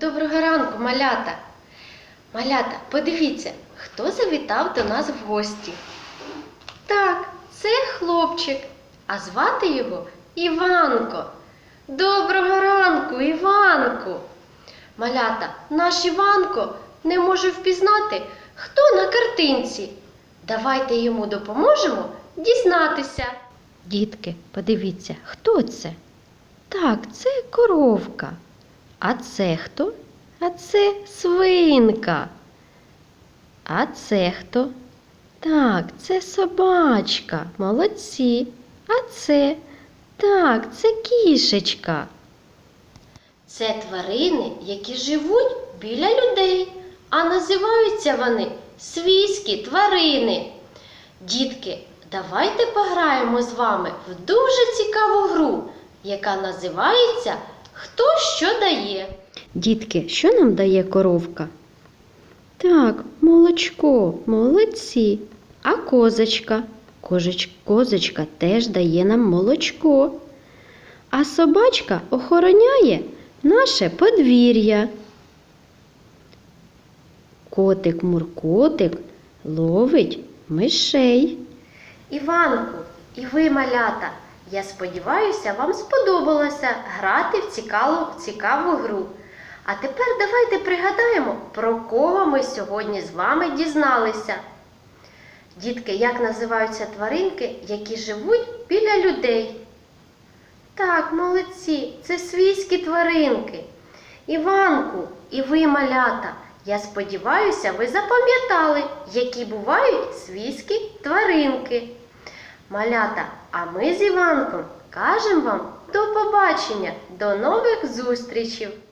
Доброго ранку, малята. Малята, подивіться, хто завітав до нас в гості. Так, це хлопчик, а звати його Іванко. Доброго ранку, Іванку. Малята, наш Іванко не може впізнати, хто на картинці. Давайте йому допоможемо дізнатися. Дітки, подивіться, хто це? Так, це коровка. А це хто? А це свинка. А це хто? Так, це собачка. Молодці. А це? Так, це кішечка. Це тварини, які живуть біля людей, а називаються вони свійські тварини. Дітки, давайте пограємо з вами в дуже цікаву гру, яка називається Хто що дає. Дітки, що нам дає коровка? Так, молочко, молодці. А козочка? Кожич, козочка теж дає нам молочко. А собачка охороняє наше подвір'я. Котик Муркотик ловить мишей. Іванку, і ви, малята, я сподіваюся, вам сподобалося грати в цікаву, цікаву гру. А тепер давайте пригадаємо, про кого ми сьогодні з вами дізналися. Дітки, як називаються тваринки, які живуть біля людей? Так, молодці, це свійські тваринки. Іванку, і ви, малята, я сподіваюся, ви запам'ятали, які бувають свійські тваринки. Малята, а ми з Іванком кажемо вам до побачення, до нових зустрічей!